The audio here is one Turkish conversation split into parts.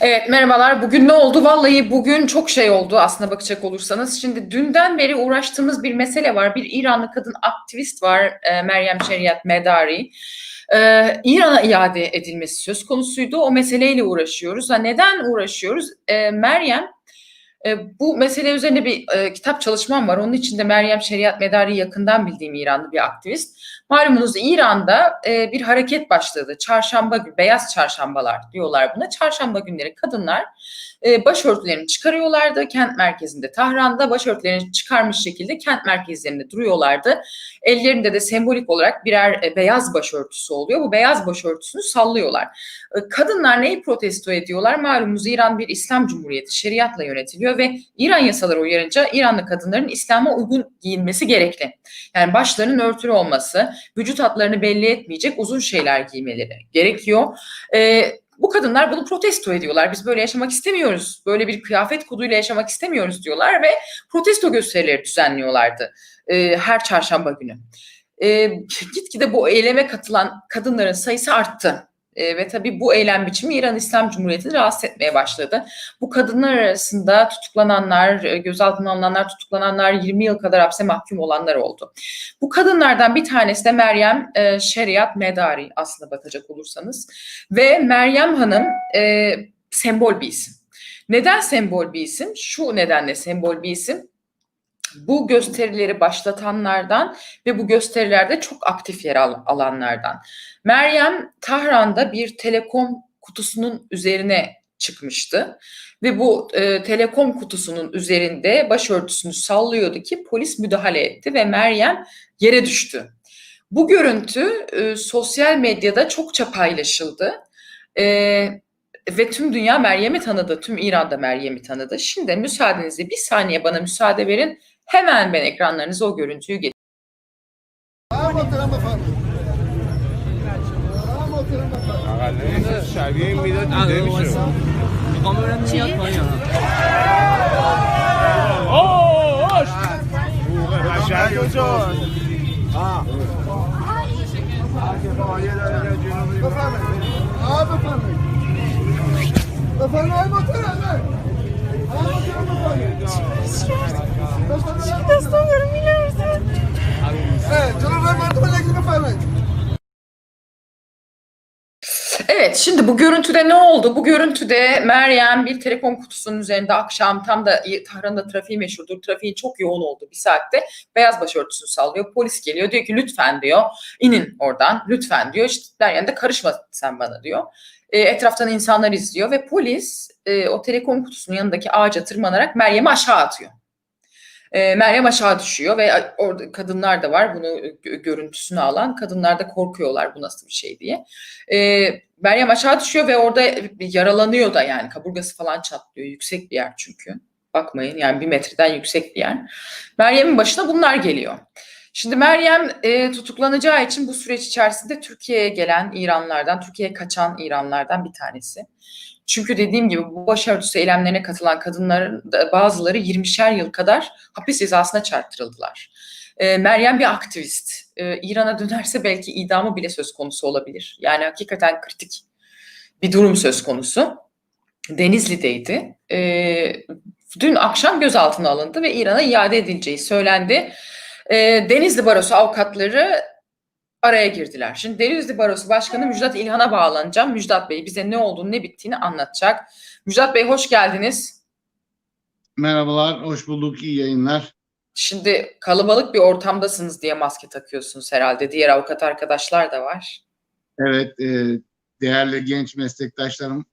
Evet merhabalar. Bugün ne oldu? Vallahi bugün çok şey oldu aslında bakacak olursanız. Şimdi dünden beri uğraştığımız bir mesele var. Bir İranlı kadın aktivist var e, Meryem Şeriat Medari. E, İran'a iade edilmesi söz konusuydu. O meseleyle uğraşıyoruz. Ha, neden uğraşıyoruz? E, Meryem e, bu mesele üzerine bir e, kitap çalışmam var. Onun içinde Meryem Şeriat Medari yakından bildiğim İranlı bir aktivist. Malumunuz İran'da e, bir hareket başladı. Çarşamba günü, beyaz çarşambalar diyorlar buna. Çarşamba günleri kadınlar e, başörtülerini çıkarıyorlardı. Kent merkezinde Tahran'da başörtülerini çıkarmış şekilde kent merkezlerinde duruyorlardı. Ellerinde de sembolik olarak birer e, beyaz başörtüsü oluyor. Bu beyaz başörtüsünü sallıyorlar. E, kadınlar neyi protesto ediyorlar? Malumunuz İran bir İslam Cumhuriyeti, şeriatla yönetiliyor ve İran yasaları uyarınca İranlı kadınların İslam'a uygun giyinmesi gerekli. Yani başlarının örtülü olması, vücut hatlarını belli etmeyecek uzun şeyler giymeleri gerekiyor. E, bu kadınlar bunu protesto ediyorlar. Biz böyle yaşamak istemiyoruz. Böyle bir kıyafet koduyla yaşamak istemiyoruz diyorlar ve protesto gösterileri düzenliyorlardı e, her çarşamba günü. E, gitgide bu eyleme katılan kadınların sayısı arttı. E, ve tabii bu eylem biçimi İran İslam Cumhuriyeti'ni rahatsız etmeye başladı. Bu kadınlar arasında tutuklananlar, e, gözaltına alınanlar, tutuklananlar, 20 yıl kadar hapse mahkum olanlar oldu. Bu kadınlardan bir tanesi de Meryem e, Şeriat Medari aslında bakacak olursanız. Ve Meryem Hanım e, sembol bir isim. Neden sembol bir isim? Şu nedenle sembol bir isim bu gösterileri başlatanlardan ve bu gösterilerde çok aktif yer al- alanlardan. Meryem Tahran'da bir telekom kutusunun üzerine çıkmıştı ve bu e, telekom kutusunun üzerinde başörtüsünü sallıyordu ki polis müdahale etti ve Meryem yere düştü. Bu görüntü e, sosyal medyada çokça paylaşıldı. E, ve tüm dünya Meryem'i tanıdı, tüm İran'da Meryem'i tanıdı. Şimdi müsaadenizle bir saniye bana müsaade verin. Hemen ben ekranlarınıza o görüntüyü getireyim. Tamam oturalım efendim. Tamam oturalım efendim. شبیه این میداد دیده میشه میخوام ببینم میاد پایین یا نه اوه قشنگ کجا Efendim. Abi efendim. Efendim. Şimdi İstemiyorum biliyorsun. Evet, canım ben mertebe gidin efendim. Evet, şimdi bu görüntüde ne oldu? Bu görüntüde Meryem bir telekom kutusunun üzerinde akşam tam da Tahran'da trafiği meşhurdur. Trafiğin çok yoğun olduğu bir saatte beyaz başörtüsünü sallıyor. Polis geliyor diyor ki lütfen diyor inin oradan lütfen diyor. İşte Meryem de karışma sen bana diyor. E, etraftan insanlar izliyor ve polis e, o telekom kutusunun yanındaki ağaca tırmanarak Meryem'i aşağı atıyor. E, Meryem aşağı düşüyor ve orada kadınlar da var bunu gö- görüntüsünü alan. Kadınlar da korkuyorlar bu nasıl bir şey diye. E, Meryem aşağı düşüyor ve orada yaralanıyor da yani kaburgası falan çatlıyor. Yüksek bir yer çünkü. Bakmayın yani bir metreden yüksek bir yer. Meryem'in başına bunlar geliyor. Şimdi Meryem e, tutuklanacağı için bu süreç içerisinde Türkiye'ye gelen İranlardan, Türkiye'ye kaçan İranlardan bir tanesi. Çünkü dediğim gibi bu başörtüsü eylemlerine katılan kadınların bazıları 20'şer yıl kadar hapis cezasına çarptırıldılar. E, Meryem bir aktivist. E, İran'a dönerse belki idamı bile söz konusu olabilir. Yani hakikaten kritik bir durum söz konusu. Denizli'deydi. E, dün akşam gözaltına alındı ve İran'a iade edileceği söylendi. E, Denizli Barosu avukatları araya girdiler. Şimdi Denizli Barosu Başkanı Müjdat İlhan'a bağlanacağım. Müjdat Bey bize ne olduğunu ne bittiğini anlatacak. Müjdat Bey hoş geldiniz. Merhabalar, hoş bulduk, iyi yayınlar. Şimdi kalabalık bir ortamdasınız diye maske takıyorsunuz herhalde. Diğer avukat arkadaşlar da var. Evet, e, değerli genç meslektaşlarım,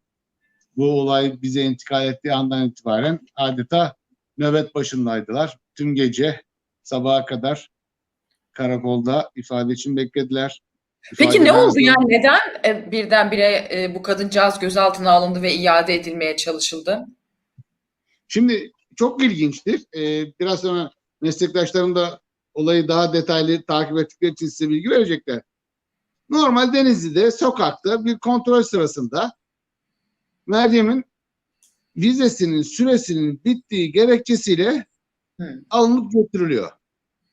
bu olay bize intikal ettiği andan itibaren adeta nöbet başındaydılar. Tüm gece sabaha kadar karakolda ifade için beklediler. Peki İfade ne oldu yani neden e, birdenbire e, bu kadıncağız gözaltına alındı ve iade edilmeye çalışıldı? Şimdi çok ilginçtir. Ee, biraz sonra meslektaşlarım da olayı daha detaylı takip ettikleri için size bilgi verecekler. Normal Denizli'de sokakta bir kontrol sırasında Meryem'in vizesinin süresinin bittiği gerekçesiyle Hı. alınıp götürülüyor.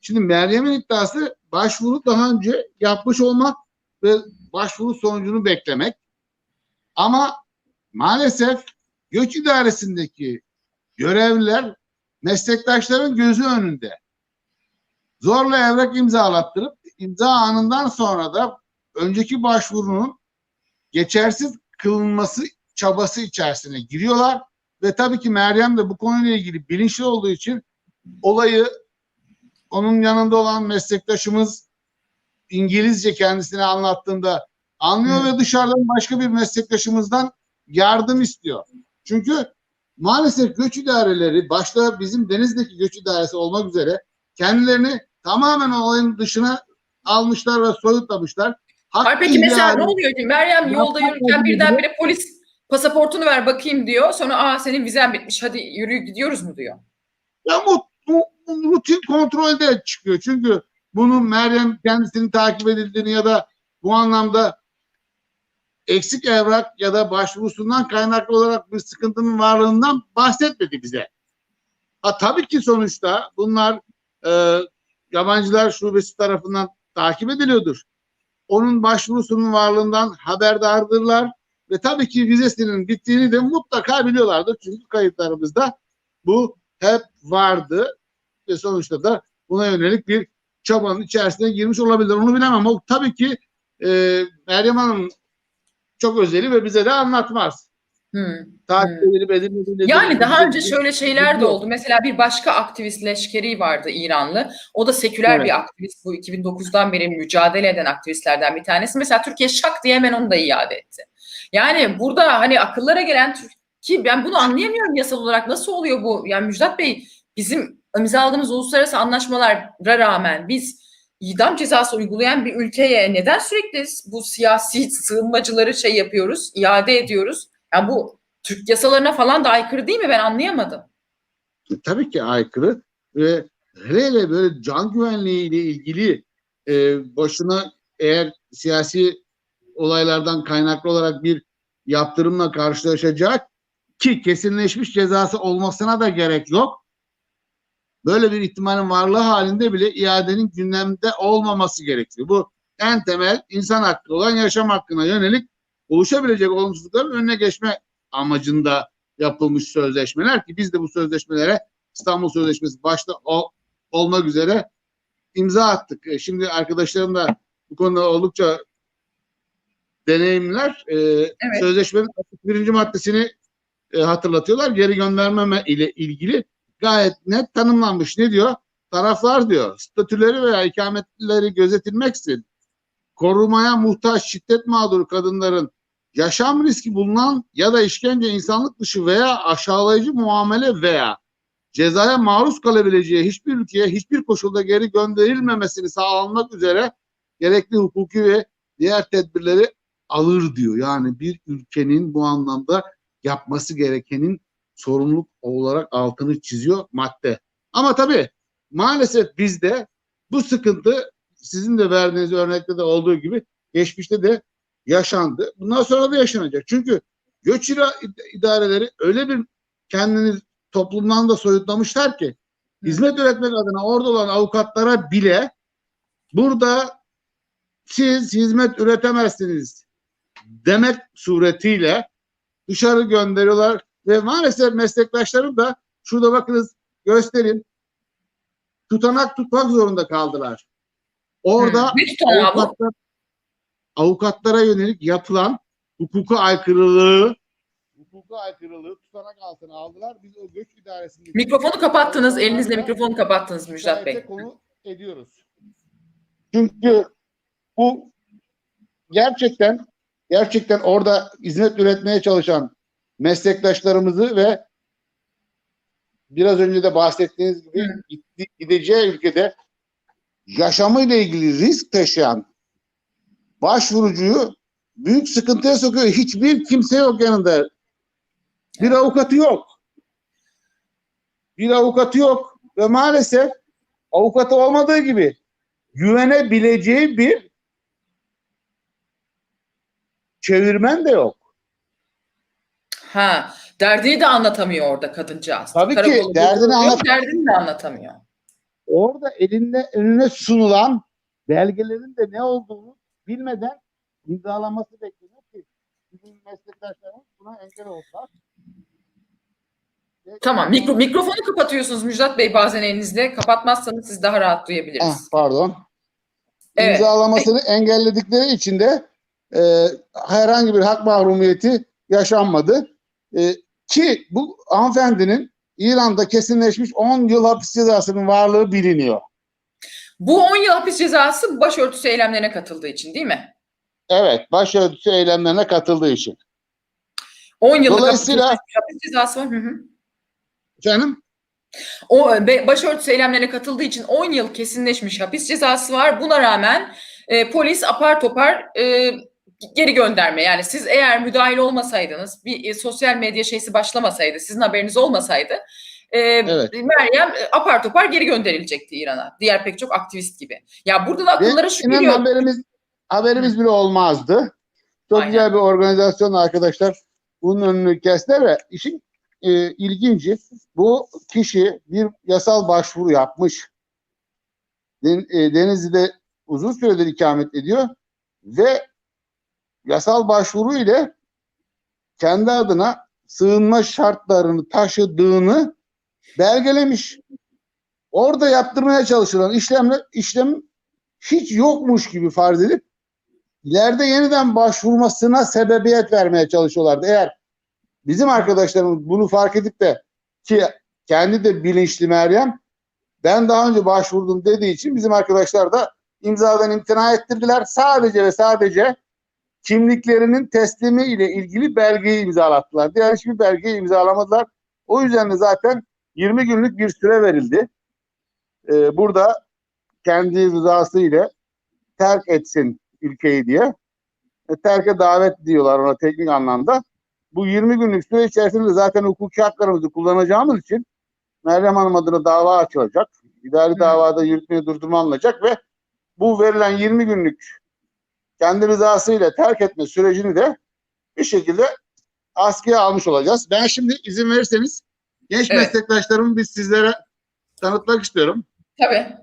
Şimdi Meryem'in iddiası başvuru daha önce yapmış olmak ve başvuru sonucunu beklemek. Ama maalesef göç idaresindeki görevliler meslektaşların gözü önünde zorla evrak imzalattırıp imza anından sonra da önceki başvurunun geçersiz kılınması çabası içerisine giriyorlar ve tabii ki Meryem de bu konuyla ilgili bilinçli olduğu için olayı onun yanında olan meslektaşımız İngilizce kendisine anlattığında anlıyor Hı. ve dışarıdan başka bir meslektaşımızdan yardım istiyor. Çünkü maalesef göç idareleri başta bizim denizdeki göç idaresi olmak üzere kendilerini tamamen olayın dışına almışlar ve soyutlamışlar. Hak Hayır peki mesela ne oluyor ki Meryem yolda yürürken birdenbire polis pasaportunu ver bakayım diyor. Sonra aa senin vizen bitmiş hadi yürü gidiyoruz mu diyor. Ya bu rutin kontrolde çıkıyor. Çünkü bunun Meryem kendisini takip edildiğini ya da bu anlamda eksik evrak ya da başvurusundan kaynaklı olarak bir sıkıntının varlığından bahsetmedi bize. Ha, tabii ki sonuçta bunlar e, yabancılar şubesi tarafından takip ediliyordur. Onun başvurusunun varlığından haberdardırlar ve tabii ki vizesinin bittiğini de mutlaka biliyorlardır. Çünkü kayıtlarımızda bu hep vardı ve sonuçta da buna yönelik bir çabanın içerisine girmiş olabilir. Onu bilemem. O tabii ki e, Meryem Hanım çok özeli ve bize de anlatmaz. Hmm. Takip edilip edilmediğini. Yani daha önce şöyle şeyler de oldu. Mesela bir başka aktivist leşkeri vardı İranlı. O da seküler Evet. bir aktivist. Bu 2009'dan beri mücadele eden aktivistlerden bir tanesi. Mesela Türkiye şak diye hemen onu da iade etti. Yani burada hani akıllara gelen ki ben bunu anlayamıyorum yasal olarak nasıl oluyor bu? Yani Müjdat Bey bizim imzaladığımız uluslararası anlaşmalara rağmen biz idam cezası uygulayan bir ülkeye neden sürekli bu siyasi sığınmacıları şey yapıyoruz, iade ediyoruz? Yani bu Türk yasalarına falan da aykırı değil mi? Ben anlayamadım. tabii ki aykırı ve hele hele böyle can güvenliği ile ilgili e, başına eğer siyasi olaylardan kaynaklı olarak bir yaptırımla karşılaşacak ki kesinleşmiş cezası olmasına da gerek yok. Böyle bir ihtimalin varlığı halinde bile iadenin gündemde olmaması gerekiyor. Bu en temel insan hakkı olan yaşam hakkına yönelik oluşabilecek olumsuzlukların önüne geçme amacında yapılmış sözleşmeler ki biz de bu sözleşmelere İstanbul Sözleşmesi başta o, olmak üzere imza attık. E, Şimdi arkadaşlarım da bu konuda oldukça deneyimler. E, Sözleşmenin 61. maddesini e, hatırlatıyorlar. Geri göndermeme ile ilgili gayet net tanımlanmış. Ne diyor? Taraflar diyor statüleri veya ikametleri gözetilmeksizin korumaya muhtaç şiddet mağduru kadınların yaşam riski bulunan ya da işkence insanlık dışı veya aşağılayıcı muamele veya cezaya maruz kalabileceği hiçbir ülkeye hiçbir koşulda geri gönderilmemesini sağlanmak üzere gerekli hukuki ve diğer tedbirleri alır diyor. Yani bir ülkenin bu anlamda yapması gerekenin sorumluluk olarak altını çiziyor madde. Ama tabii maalesef bizde bu sıkıntı sizin de verdiğiniz örnekte de olduğu gibi geçmişte de yaşandı. Bundan sonra da yaşanacak. Çünkü göç idareleri öyle bir kendini toplumdan da soyutlamışlar ki hizmet üretmek adına orada olan avukatlara bile burada siz hizmet üretemezsiniz demek suretiyle dışarı gönderiyorlar ve maalesef meslektaşlarım da şurada bakınız göstereyim tutanak tutmak zorunda kaldılar. Orada bu? avukatlar, avukatlara yönelik yapılan hukuka aykırılığı hukuka aykırılığı tutanak altına aldılar. Biz o göç idaresinde Mikrofonu kapattınız. Elinizle mikrofonu kapattınız Müjdat Bey. konu ediyoruz. Çünkü bu gerçekten gerçekten orada hizmet üretmeye çalışan meslektaşlarımızı ve biraz önce de bahsettiğiniz gibi gitti- gideceği ülkede yaşamıyla ilgili risk taşıyan başvurucuyu büyük sıkıntıya sokuyor. Hiçbir kimse yok yanında. Bir avukatı yok. Bir avukatı yok ve maalesef avukatı olmadığı gibi güvenebileceği bir çevirmen de yok. Ha, derdini de anlatamıyor orada kadıncağız. Tabii ki, Karakola derdini götürüyor, anlat- Derdini de anlatamıyor. Orada elinde önüne sunulan belgelerin de ne olduğunu bilmeden imzalaması bekleniyor ki bizim meslektaşlarımız buna engel oldular. Tamam. Mikro, mikrofonu kapatıyorsunuz Müjdat Bey bazen elinizle. Kapatmazsanız siz daha rahat Ah, duyabiliriz. pardon. Evet. İmzalamasını engelledikleri için de e, herhangi bir hak mahrumiyeti yaşanmadı. E, ki bu hanımefendinin İran'da kesinleşmiş 10 yıl hapis cezasının varlığı biliniyor. Bu 10 yıl hapis cezası başörtüsü eylemlerine katıldığı için değil mi? Evet, başörtüsü eylemlerine katıldığı için. 10 yıllık Dolayısıyla- hapis, cezası var. Hı hı. Efendim? O başörtüsü eylemlerine katıldığı için 10 yıl kesinleşmiş hapis cezası var. Buna rağmen e, polis apar topar e, geri gönderme. Yani siz eğer müdahil olmasaydınız, bir e, sosyal medya şeysi başlamasaydı, sizin haberiniz olmasaydı e, Evet. Meryem e, apar topar geri gönderilecekti İran'a. Diğer pek çok aktivist gibi. Ya burada da akıllara şu geliyor. haberimiz haberimiz bile olmazdı. Çok Aynen. güzel bir organizasyon arkadaşlar. Bunun önünü kestiler ve işin e, ilginci bu kişi bir yasal başvuru yapmış. Den, e, Denizli'de uzun süredir ikamet ediyor ve yasal başvuru ile kendi adına sığınma şartlarını taşıdığını belgelemiş. Orada yaptırmaya çalışılan işlemle işlem hiç yokmuş gibi farz edip ileride yeniden başvurmasına sebebiyet vermeye çalışıyorlardı. Eğer bizim arkadaşlarımız bunu fark edip de ki kendi de bilinçli Meryem ben daha önce başvurdum dediği için bizim arkadaşlar da imzadan imtina ettirdiler. Sadece ve sadece kimliklerinin teslimi ile ilgili belgeyi imzalattılar. Diğer hiçbir belgeyi imzalamadılar. O yüzden de zaten 20 günlük bir süre verildi. Ee, burada kendi rızası ile terk etsin ülkeyi diye. E, terke davet diyorlar ona teknik anlamda. Bu 20 günlük süre içerisinde zaten hukuki haklarımızı kullanacağımız için Meryem Hanım adına dava açılacak. İdari davada yürütmeye durdurma alınacak ve bu verilen 20 günlük kendi rızasıyla terk etme sürecini de bir şekilde askıya almış olacağız. Ben şimdi izin verirseniz genç Evet. meslektaşlarımı biz sizlere tanıtmak istiyorum. Tabii.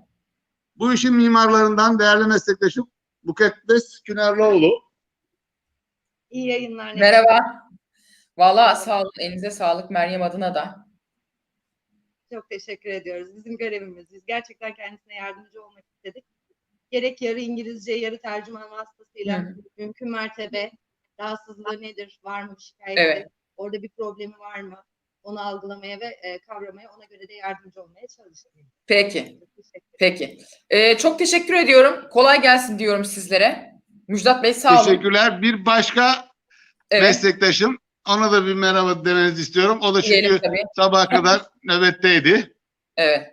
Bu işin mimarlarından değerli meslektaşım Mukaddes Künarlıoğlu. İyi yayınlar. Merhaba. Vallahi sağ olun. Elinize sağlık Meryem adına da. Çok teşekkür ediyoruz. Bizim görevimiz. Biz gerçekten kendisine yardımcı olmak istedik. Gerek yarı İngilizce, yarı tercüman vasıtasıyla Hı. mümkün mertebe rahatsızlığı nedir, var mı şikayeti, Evet. orada bir problemi var mı, onu algılamaya ve e, kavramaya ona göre de yardımcı olmaya çalıştık. Peki. Peki. Ee, çok teşekkür ediyorum. Kolay gelsin diyorum sizlere. Müjdat Bey sağ olun. Teşekkürler. Bir başka Evet. meslektaşım. Ona da bir merhaba demenizi istiyorum. O da çünkü sabaha kadar nöbetteydi. Evet.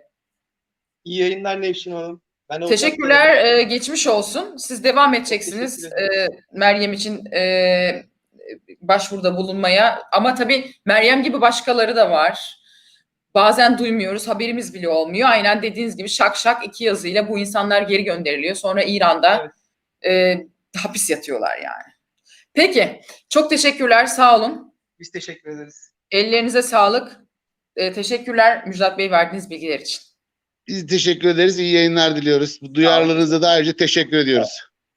İyi yayınlar Nevşin Hanım. Ben Teşekkürler. e, geçmiş olsun. Siz devam edeceksiniz Teşekkür e, Meryem için e, başvuruda bulunmaya. Ama tabii Meryem gibi başkaları da var. Bazen duymuyoruz, haberimiz bile olmuyor. Aynen dediğiniz gibi şak şak iki yazıyla bu insanlar geri gönderiliyor. Sonra İran'da e, hapis yatıyorlar yani. Peki, çok teşekkürler, sağ olun. Biz teşekkür ederiz. Ellerinize sağlık. E, teşekkürler Müjdat Bey verdiğiniz bilgiler için. Biz teşekkür ederiz. İyi yayınlar diliyoruz. Duyarlılığınıza da ayrıca teşekkür ediyoruz.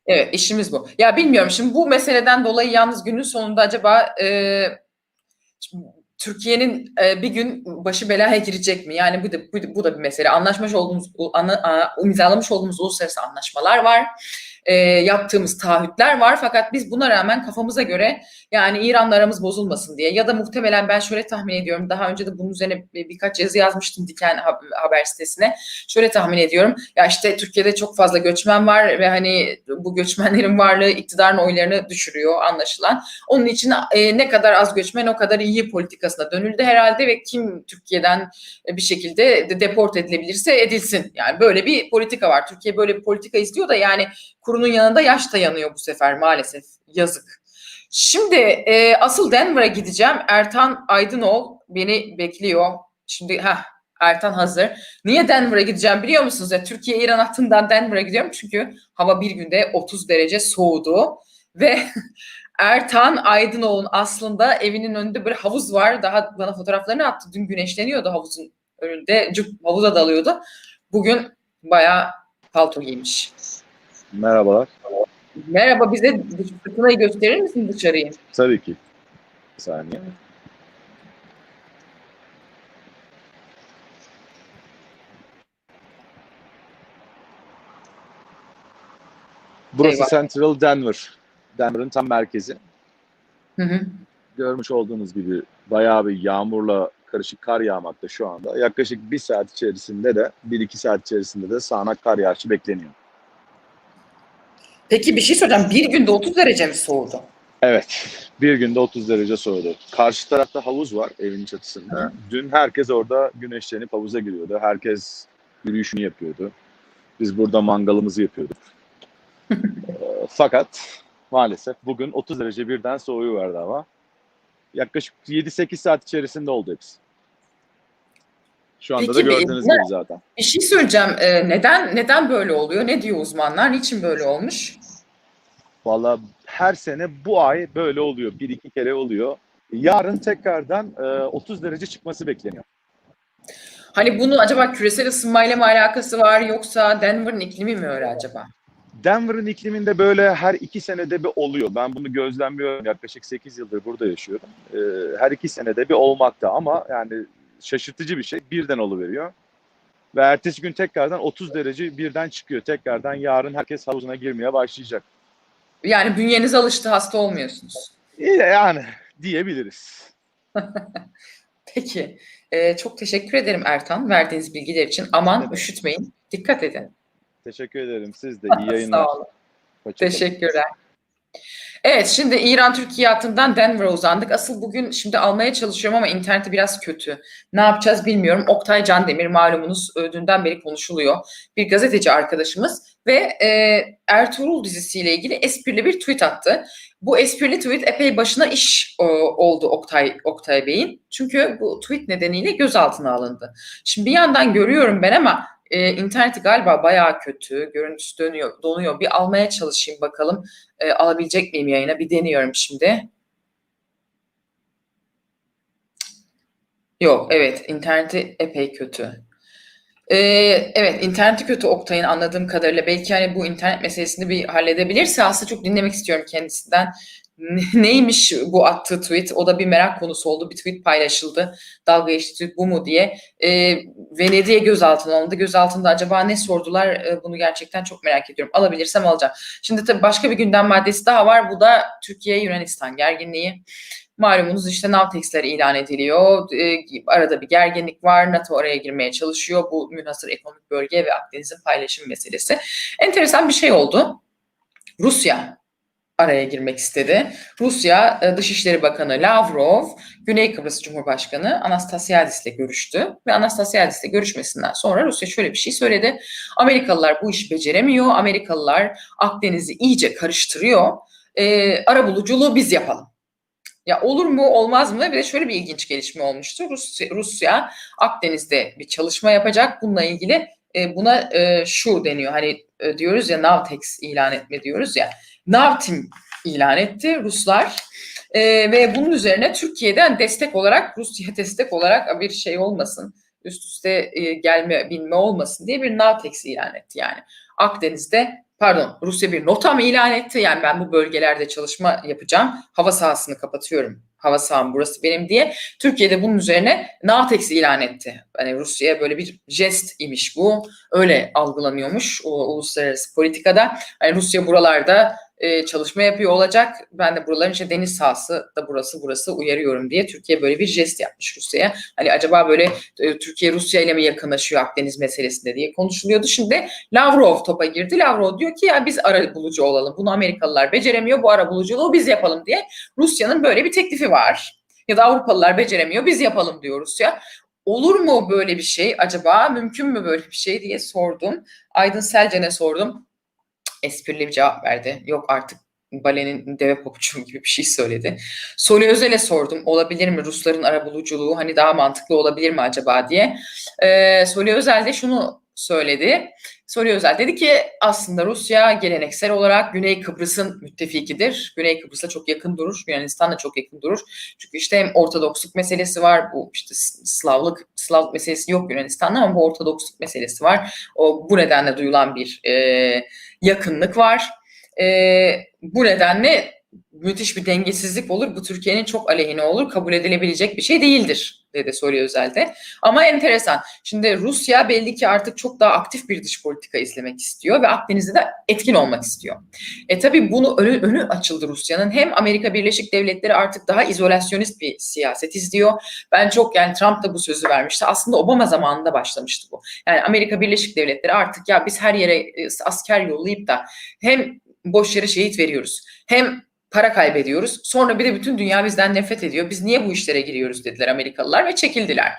Evet işimiz bu. Ya bilmiyorum şimdi bu meseleden dolayı yalnız günün sonunda acaba e, Türkiye'nin e, bir gün başı belaya girecek mi? Yani bu da, bu, bu da bir mesele. Anlaşmış olduğumuz, u- ana, a- imzalamış olduğumuz uluslararası anlaşmalar var. E, yaptığımız taahhütler var. Fakat biz buna rağmen kafamıza göre yani İran'la aramız bozulmasın diye ya da muhtemelen ben şöyle tahmin ediyorum. Daha önce de bunun üzerine bir- birkaç yazı yazmıştım Diken Hab- Haber sitesine. Şöyle tahmin ediyorum. Ya işte Türkiye'de çok fazla göçmen var ve hani bu göçmenlerin varlığı iktidarın oylarını düşürüyor anlaşılan. Onun için e, ne kadar az göçmen o kadar iyi politikasına dönüldü herhalde ve kim Türkiye'den e, bir şekilde de deport edilebilirse edilsin. Yani böyle bir politika var. Türkiye böyle bir politika istiyor da yani kurunun yanında yaş da yanıyor bu sefer maalesef. Yazık. Şimdi e, asıl Denver'a gideceğim. Ertan Aydınol beni bekliyor. Şimdi ha Ertan hazır. Niye Denver'a gideceğim biliyor musunuz? Ya, Türkiye-İran hattından Denver'a gidiyorum çünkü hava bir günde 30 derece soğudu ve Ertan Aydınoğlu'nun aslında evinin önünde böyle havuz var. Daha bana fotoğraflarını attı. Dün güneşleniyordu havuzun önünde. Cuk havuza dalıyordu. Bugün bayağı palto giymiş. Merhabalar. Merhaba, bize fırtınayı gösterir misin dışarıyı? Tabii ki. Bir saniye. Burası Central Denver. Denver'ın tam merkezi. Hı hı. Görmüş olduğunuz gibi bayağı bir yağmurla karışık kar yağmakta şu anda. Yaklaşık bir saat içerisinde de, bir iki saat içerisinde de sağanak kar yağışı bekleniyor. Peki bir şey soracağım. Bir günde 30 derece mi soğudu? Evet, bir günde 30 derece soğudu. Karşı tarafta havuz var evin çatısında. Dün herkes orada güneşlenip havuza giriyordu. Herkes yürüyüşünü yapıyordu. Biz burada mangalımızı yapıyorduk. Ee, Fakat maalesef bugün 30 derece birden soğuyu hava. Yaklaşık 7-8 saat içerisinde oldu hepsi. Şu anda da Peki, bir- gördüğünüz gibi zaten. Bir şey söyleyeceğim. Ee, neden neden böyle oluyor? Ne diyor uzmanlar? Niçin böyle olmuş? Valla her sene bu ay böyle oluyor. Bir iki kere oluyor. Yarın tekrardan e, 30 derece çıkması bekleniyor. Hani bunun acaba küresel ısınmayla mı alakası var yoksa Denver'ın iklimi mi öyle acaba? Denver'ın ikliminde böyle her iki senede bir oluyor. Ben bunu gözlemliyorum. Yaklaşık 8 yıldır burada yaşıyorum. Ee, her iki senede bir olmakta ama yani şaşırtıcı bir şey. Birden oluveriyor. Ve ertesi gün tekrardan 30 derece birden çıkıyor. Tekrardan yarın herkes havuzuna girmeye başlayacak. Yani bünyeniz alıştı, hasta olmuyorsunuz. Yani diyebiliriz. Peki. Ee, çok teşekkür ederim Ertan verdiğiniz bilgiler için. Aman üşütmeyin. Dikkat edin. Teşekkür ederim. Siz de iyi yayınlar. Sağ olun. Hoşçakalın. Teşekkürler. Evet şimdi İran-Türkiye hattından Denver'a uzandık. Asıl bugün şimdi almaya çalışıyorum ama interneti biraz kötü. Ne yapacağız bilmiyorum. Oktay Candemir malumunuz e, dünden beri konuşuluyor. Bir gazeteci arkadaşımız ve e, Ertuğrul dizisiyle ilgili esprili bir tweet attı. Bu esprili tweet epey başına iş e, oldu Oktay Oktay Bey'in. Çünkü bu tweet nedeniyle gözaltına alındı. Şimdi bir yandan görüyorum ben ama e, interneti galiba bayağı kötü. Görüntüsü dönüyor, donuyor. Bir almaya çalışayım bakalım. E, alabilecek miyim yayına? Bir deniyorum şimdi. Yok, evet. interneti epey kötü. E, evet, interneti kötü Oktay'ın anladığım kadarıyla. Belki hani bu internet meselesini bir halledebilirse aslında çok dinlemek istiyorum kendisinden. Ne- Neymiş bu attığı tweet? O da bir merak konusu oldu. Bir tweet paylaşıldı. Dalga geçti tweet bu mu diye. E, Venedik'e gözaltına alındı. Gözaltında acaba ne sordular? E, bunu gerçekten çok merak ediyorum. Alabilirsem alacağım. Şimdi tabii başka bir gündem maddesi daha var. Bu da Türkiye-Yunanistan gerginliği. Malumunuz işte Navtex'ler ilan ediliyor. E, arada bir gerginlik var. NATO oraya girmeye çalışıyor. Bu münhasır ekonomik bölge ve Akdeniz'in paylaşım meselesi. Enteresan bir şey oldu. Rusya araya girmek istedi. Rusya e, Dışişleri Bakanı Lavrov, Güney Kıbrıs Cumhurbaşkanı Anastasiadis ile görüştü. Ve Anastasiadis ile görüşmesinden sonra Rusya şöyle bir şey söyledi. Amerikalılar bu işi beceremiyor. Amerikalılar Akdeniz'i iyice karıştırıyor. E, arabuluculuğu biz yapalım. Ya olur mu olmaz mı? Bir de şöyle bir ilginç gelişme olmuştu. Rusya, Rusya Akdeniz'de bir çalışma yapacak. Bununla ilgili e, buna e, şu deniyor. Hani e, diyoruz ya Navtex ilan etme diyoruz ya. Navtim ilan etti Ruslar. E, ve bunun üzerine Türkiye'den destek olarak Rusya destek olarak bir şey olmasın. Üst üste e, gelme binme olmasın diye bir Navtex ilan etti yani. Akdeniz'de pardon Rusya bir nota mı ilan etti? Yani ben bu bölgelerde çalışma yapacağım. Hava sahasını kapatıyorum. Hava saham burası benim diye. Türkiye'de bunun üzerine Navtex ilan etti. Hani Rusya'ya böyle bir jest imiş bu. Öyle algılanıyormuş o uluslararası politikada. Hani Rusya buralarda e, çalışma yapıyor olacak. Ben de buraların işte deniz sahası da burası burası uyarıyorum diye Türkiye böyle bir jest yapmış Rusya'ya. Hani acaba böyle e, Türkiye Rusya ile mi yakınlaşıyor Akdeniz meselesinde diye konuşuluyordu. Şimdi Lavrov topa girdi. Lavrov diyor ki ya biz ara bulucu olalım. Bunu Amerikalılar beceremiyor. Bu ara buluculuğu biz yapalım diye. Rusya'nın böyle bir teklifi var. Ya da Avrupalılar beceremiyor. Biz yapalım diyor Rusya. Olur mu böyle bir şey? Acaba mümkün mü böyle bir şey diye sordum. Aydın Selcen'e sordum. Esprili bir cevap verdi. Yok artık balenin deve pabucu gibi bir şey söyledi. Soli Özel'e sordum. Olabilir mi Rusların arabuluculuğu hani daha mantıklı olabilir mi acaba diye. Ee, Soli Özel de şunu söyledi. Soli Özel dedi ki aslında Rusya geleneksel olarak Güney Kıbrıs'ın müttefikidir. Güney Kıbrıs'a çok yakın durur. Yunanistan'la çok yakın durur. Çünkü işte hem Ortodoksluk meselesi var. Bu işte Slavlık, Slavlık meselesi yok Yunanistan'da ama bu Ortodoksluk meselesi var. O bu nedenle duyulan bir e, yakınlık var. E, bu nedenle müthiş bir dengesizlik olur. Bu Türkiye'nin çok aleyhine olur. Kabul edilebilecek bir şey değildir dedi Suriye özelde. Ama enteresan. Şimdi Rusya belli ki artık çok daha aktif bir dış politika izlemek istiyor ve Akdeniz'de de etkin olmak istiyor. E tabii bunu önü, önü açıldı Rusya'nın. Hem Amerika Birleşik Devletleri artık daha izolasyonist bir siyaset izliyor. Ben çok yani Trump da bu sözü vermişti. Aslında Obama zamanında başlamıştı bu. Yani Amerika Birleşik Devletleri artık ya biz her yere e, asker yollayıp da hem boş yere şehit veriyoruz hem para kaybediyoruz. Sonra bir de bütün dünya bizden nefret ediyor. Biz niye bu işlere giriyoruz dediler Amerikalılar ve çekildiler.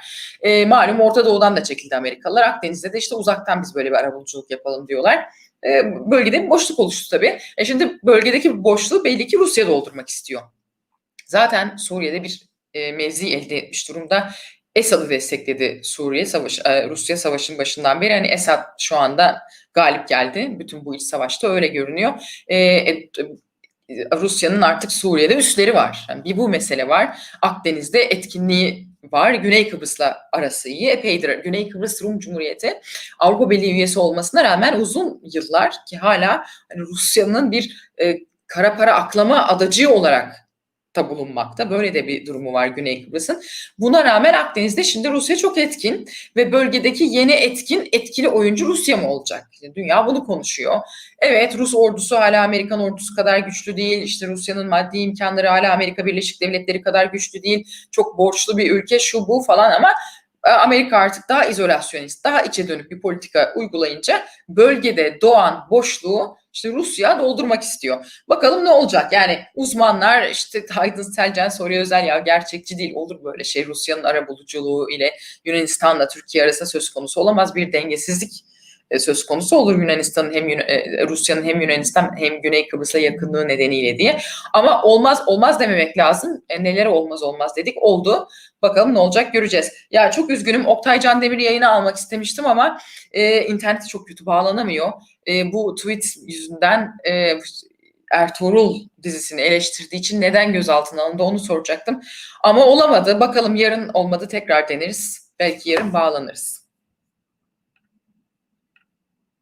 E, malum Orta Doğu'dan da çekildi Amerikalılar. Akdeniz'de de işte uzaktan biz böyle bir arabuluculuk yapalım diyorlar. E, bölgede bir boşluk oluştu tabii. E şimdi bölgedeki boşluğu belli ki Rusya doldurmak istiyor. Zaten Suriye'de bir e, mevzi elde etmiş durumda. Esad'ı destekledi Suriye savaş, e, Rusya savaşın başından beri. Hani Esad şu anda galip geldi. Bütün bu iç savaşta öyle görünüyor. E, e, Rusya'nın artık Suriye'de üsleri var. Yani bir bu mesele var. Akdeniz'de etkinliği var. Güney Kıbrıs'la arası iyi. Epeydir. Güney Kıbrıs Rum Cumhuriyeti Avrupa Birliği üyesi olmasına rağmen uzun yıllar ki hala hani Rusya'nın bir e, kara para aklama adacı olarak da bulunmakta. Böyle de bir durumu var Güney Kıbrıs'ın. Buna rağmen Akdeniz'de şimdi Rusya çok etkin ve bölgedeki yeni etkin etkili oyuncu Rusya mı olacak? Dünya bunu konuşuyor. Evet Rus ordusu hala Amerikan ordusu kadar güçlü değil. İşte Rusya'nın maddi imkanları hala Amerika Birleşik Devletleri kadar güçlü değil. Çok borçlu bir ülke şu bu falan ama e, Amerika artık daha izolasyonist, daha içe dönük bir politika uygulayınca bölgede doğan boşluğu işte Rusya doldurmak istiyor. Bakalım ne olacak? Yani uzmanlar işte Aydın Selcan soruyor özel ya gerçekçi değil olur böyle şey Rusya'nın arabuluculuğu ile Yunanistan'la Türkiye arasında söz konusu olamaz bir dengesizlik e, söz konusu olur Yunanistan'ın hem e, Rusya'nın hem Yunanistan hem Güney Kıbrıs'a yakınlığı nedeniyle diye. Ama olmaz olmaz dememek lazım. E, neler olmaz olmaz dedik. Oldu. Bakalım ne olacak göreceğiz. Ya çok üzgünüm. Oktay Can Demir yayına almak istemiştim ama e, interneti çok kötü bağlanamıyor. E, bu tweet yüzünden e, Ertuğrul dizisini eleştirdiği için neden gözaltına alındı onu soracaktım. Ama olamadı. Bakalım yarın olmadı tekrar deneriz. Belki yarın bağlanırız.